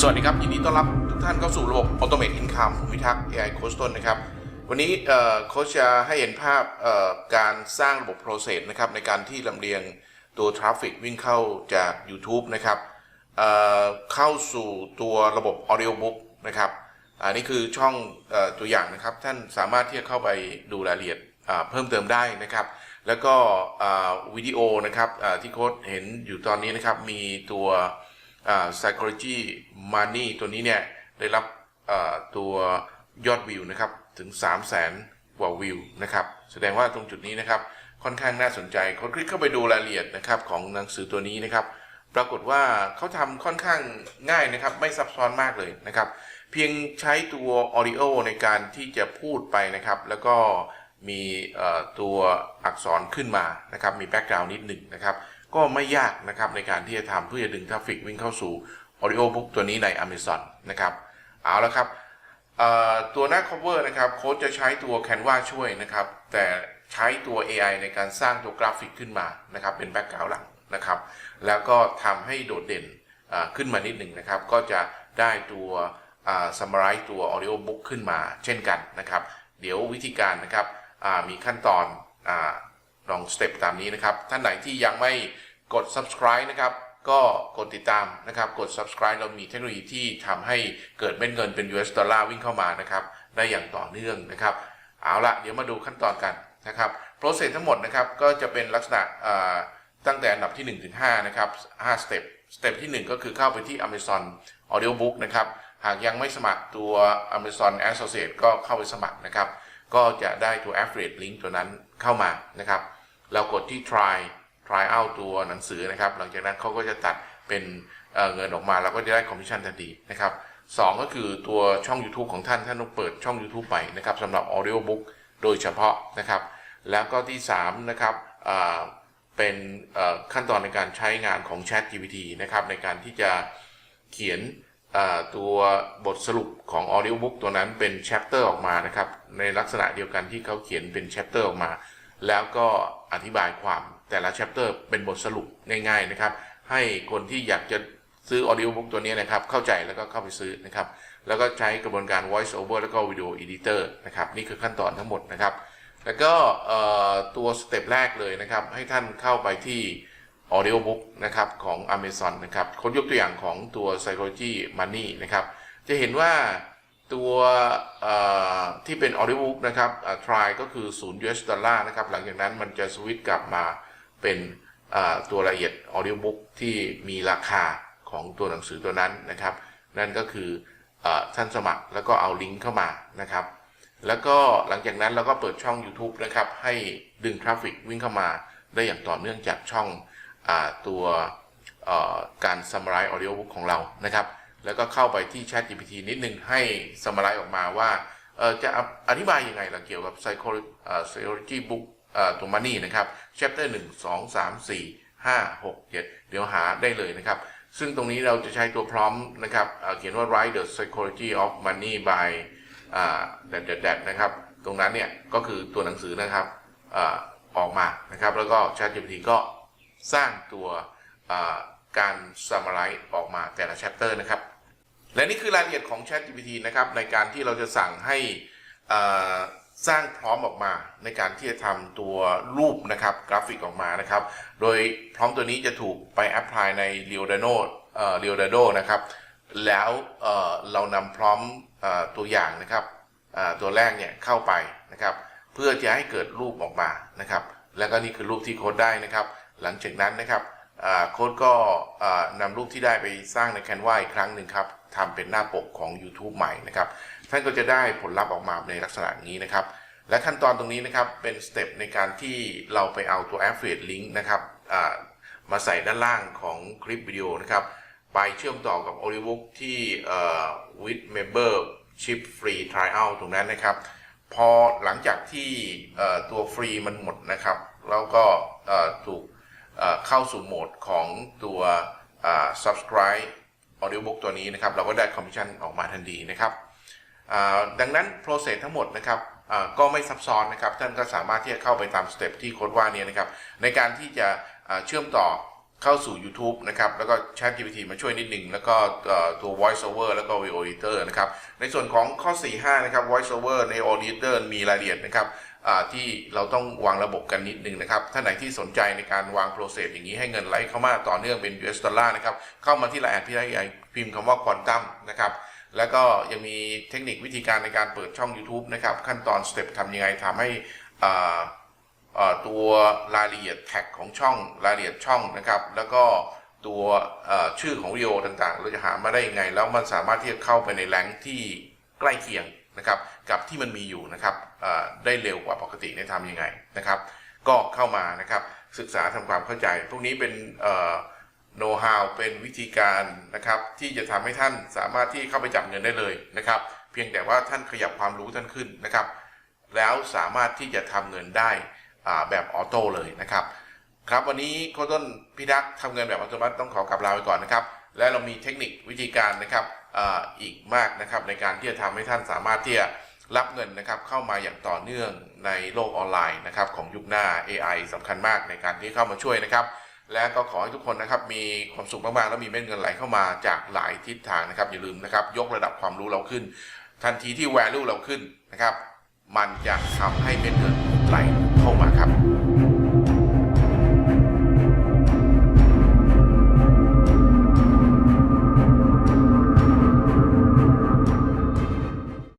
สวัสดีครับ ยินดีต้อนรับทุกท่านเข้าสู่ระบบ Automate Income ภูมิทักษ์ AI Coach ต้นนะครับ วันนี้โค้ชจะให้เห็นภาพการสร้างระบบ process นะครับในการที่ลำเลียงตัว traffic วิ่งเข้าจาก YouTube นะครับเเข้าสู่ตัวระบบ Audio Book นะครับอันนี้คือช่องอตัวอย่างนะครับ ท่านสามารถที่จะเข้าไปดูรายละเอียดเพิ่มเติมได้นะครับ แล้วก็วิดีโอนะครับที่โค้ชเห็นอยู่ตอนนี้นะครับมีตัว psychology money ตัวนี้เนี่ยได้รับตัวยอดวิวนะครับถึง 3 0 0แสนกว่าวิวนะครับแสดงว่าตรงจุดนี้นะครับค่อนข้างน่าสนใจคนคลิกเข้าไปดูรายละเอียดนะครับของหนังสือตัวนี้นะครับ ปรากฏว่าเขาทำค่อนข้างง่ายนะครับ ไม่ซับซ้อนมากเลยนะครับ เพียงใช้ตัว audio ในการที่จะพูดไปนะครับ แล้วก็มีตัวอักษรขึ้นมานะครับ มีแบ็กกราวน์นิดหนึ่งนะครับ ก็ไม่ยากนะครับในการที่จะทำเพื่อจะดึงทราฟฟิกวิ่งเข้าสู่ audio book ตัวนี้ใน Amazon นะครับเอาละครับตัวหน้า cover นะครับโค้ชจะใช้ตัว Canva ช่วยนะครับ แต่ใช้ตัว AI ในการสร้างตัวกราฟิกขึ้นมานะครับเป็นแบ็กกราวด์หลังนะครับ แล้วก็ทำให้โดดเด่นขึ้นมานิดหนึ่งนะครับ ก็จะได้ตัว summarize ตัว audio book ขึ้นมาเช่นกันนะครับ เดี๋ยววิธีการนะครับมีขั้นตอนอ ลองสเต็ปตามนี้นะครับ ท่านไหนที่ยังไม่กด subscribe นะครับก็กดติดตามนะครับ กด subscribe เรามีเทคโนโลยีที่ทำให้เกิดเม็ดเงินเป็น US ดอลลาร์วิ่งเข้ามานะครับ ได้อย่างต่อเนื่องนะครับ เอาละเดี๋ยวมาดูขั้นตอนกันนะครับ process ทั้งหมดนะครับ ก็จะเป็นลักษณะตั้งแต่อันดับที่ 1 ถึง 5 นะครับ5 step step ที่ 1 ก็คือเข้าไปที่ Amazon Audiobook นะครับ หากยังไม่สมัครตัว Amazon Associate ก็เข้าไปสมัครนะครับ ก็จะได้ตัว affiliate link ตัวนั้นเข้ามานะครับ เรากดที่ try try out ตัวหนังสือนะครับ หลังจากนั้นเขาก็จะตัดเป็นเเงินออกมาเราก็จะได้คอมมิชชั่นทันทีนะครับสองก็คือตัวช่อง YouTube ของท่าน ท่านต้องเปิดช่อง YouTube ใหม่นะครับสำหรับ audio book โดยเฉพาะนะครับ แล้วก็ที่ 3 นะครับเป็นขั้นตอนในการใช้งานของ Chat GPT นะครับในการที่จะเขียนตัวบทสรุปของ audio book ตัวนั้นเป็น chapter ออกมานะครับ ในลักษณะเดียวกันที่เขาเขียนเป็น chapter ออกมา แล้วก็อธิบายความแต่ละ chapter เป็นบทสรุปง่ายๆนะครับ ให้คนที่อยากจะซื้อ audio book ตัวนี้นะครับ เข้าใจแล้วก็เข้าไปซื้อนะครับ แล้วก็ใช้กระบวนการ voice over แล้วก็ video editor นะครับ นี่คือขั้นตอนทั้งหมดนะครับ แล้วก็ตัวสเต็ปแรกเลยนะครับ ให้ท่านเข้าไปที่ audio book นะครับของ Amazon นะครับคนยกตัวอย่างของตัว psychology money นะครับ จะเห็นว่าตัว เอ่อ ที่เป็น audio book นะครับอ่า try ก็คือ0 US ดอลลาร์นะครับ หลังจากนั้นมันจะสวิตช์กลับมาเป็นตัวละเอียด audio book ที่มีราคาของตัวหนังสือตัวนั้นนะครับ นั่นก็คืออท่านสมัครแล้วก็เอาลิงก์เข้ามานะครับ แล้วก็หลังจากนั้นเราก็เปิดช่อง YouTube นะครับ ให้ดึงทราฟฟิกวิ่งเข้ามาได้อย่างต่อเนื่องจากช่องอตัวการ summarize audio book ของเรานะครับ แล้วก็เข้าไปที่ Chat GPT นิดนึงให้ summarize ออกมาว่า จะอธิบายยังไงล่ะเกี่ยวกับ psychology book ตัว money นะครับ chapter 1 2 3 4 5 6 7 เดี๋ยวหาได้เลยนะครับ ซึ่งตรงนี้เราจะใช้ตัวพร้อมนะครับเขียนว่า write the psychology of money by แดดแดดนะครับ ตรงนั้นเนี่ยก็คือตัวหนังสือนะครับออกมานะครับ แล้วก็ ChatGPT ก็สร้างตัวการ summarize ออกมาแต่ละ chapter นะครับ และนี่คือรายละเอียดของ ChatGPT นะครับในการที่เราจะสั่งให้สร้างพร้อมออกมาในการที่จะทำตัวรูปนะครับกราฟิกออกมานะครับ โดยพร้อมตัวนี้จะถูกไปแอพพลายใน Leonardo เอ่อ Leonardo นะครับ แล้วเเรานำพร้อมอตัวอย่างนะครับตัวแรกเนี่ยเข้าไปนะครับ เพื่อจะให้เกิดรูปออกมานะครับ แล้วก็นี่คือรูปที่โค้ดได้นะครับ หลังจากนั้นนะครับ โค้ดก็นำรูปที่ได้ไปสร้างใน Canva อีกครั้งหนึ่งครับทำเป็นหน้าปกของ YouTube ใหม่นะครับ ท่านก็จะได้ผลลัพธ์ออกมาในลักษณะนี้นะครับ และขั้นตอนตรงนี้นะครับเป็นสเต็ปในการที่เราไปเอาตัว Affiliate Link นะครับมาใส่ด้านล่างของคลิปวิดีโอนะครับ ไปเชื่อมต่อกับ Audiobook ที่ with membership free trial ตรงนั้นนะครับ พอหลังจากที่ตัวฟรีมันหมดนะครับ แล้วก็ถูก เข้าสู่โหมดของตัว subscribe audiobook ตัวนี้นะครับ เราก็ได้คอมมิชชั่นออกมาทันทีนะครับดังนั้น process ทั้งหมดนะครับก็ไม่ซับซ้อนนะครับ ท่านก็สามารถที่จะเข้าไปตามสเต็ปที่โค้ดว่านี้นะครับ ในการที่จะเชื่อมต่อเข้าสู่ YouTube นะครับ แล้วก็ Chat GPT มาช่วยนิดหนึ่ง แล้วก็ตัว Voice Over แล้วก็ Video Editor นะครับ ในส่วนของข้อ 4-5 นะครับ Voice Over ใน Audio Editor มีรายละเอียดนะครับ ที่เราต้องวางระบบกันนิดหนึ่งนะครับ ท่านไหนที่สนใจในการวางโปรเซสอย่างนี้ให้เงินไหลเข้ามาต่อเนื่องเป็น US ดอลลาร์นะครับ เข้ามาที่ไลน์แอดพี่ได้พิมพ์คำว่า Quantum นะครับแล้วก็ยังมีเทคนิควิธีการในการเปิดช่อง YouTube นะครับ ขั้นตอนสเต็ปทำยังไงทำให้ตัวรายละเอียดแท็กของช่องรายละเอียดช่องนะครับ แล้วก็ตัวชื่อของวิดีโอต่างๆ เราจะหามาได้ยังไง แล้วมันสามารถที่จะเข้าไปในแรงค์ที่ใกล้เคียงนะครับ กับที่มันมีอยู่นะครับได้เร็วกว่าปกติเนี่ยทำยังไงนะครับ ก็เข้ามานะครับศึกษาทำความเข้าใจ พวกนี้เป็นโน้ตฮาวเป็นวิธีการนะครับ ที่จะทำให้ท่านสามารถที่เข้าไปจับเงินได้เลยนะครับ เพียงแต่ว่าท่านขยับความรู้ท่านขึ้นนะครับ แล้วสามารถที่จะทำเงินได้แบบออโต้เลยนะครับครับวันนี้โค้ชต้นพิทักษ์ทำเงินแบบอัตโนมัติต้องขอกลับลาไปก่อนนะครับ และเรามีเทคนิควิธีการนะครับออีกมากนะครับในการที่จะทำให้ท่านสามารถที่จะ รับเงินนะครับเข้ามาอย่างต่อเนื่องในโลกออนไลน์นะครับของยุคหน้า AI สำคัญมากในการที่เข้ามาช่วยนะครับ และก็ขอให้ทุกคนนะครับมีความสุขมากๆ แล้วมีเม็ดเงินไหลเข้ามาจากหลายทิศทางนะครับอย่าลืมนะครับยกระดับความรู้เราขึ้น ทันทีที่ value เราขึ้นนะครับมันจะทำให้เม็ดเงินไหลเข้ามาครับ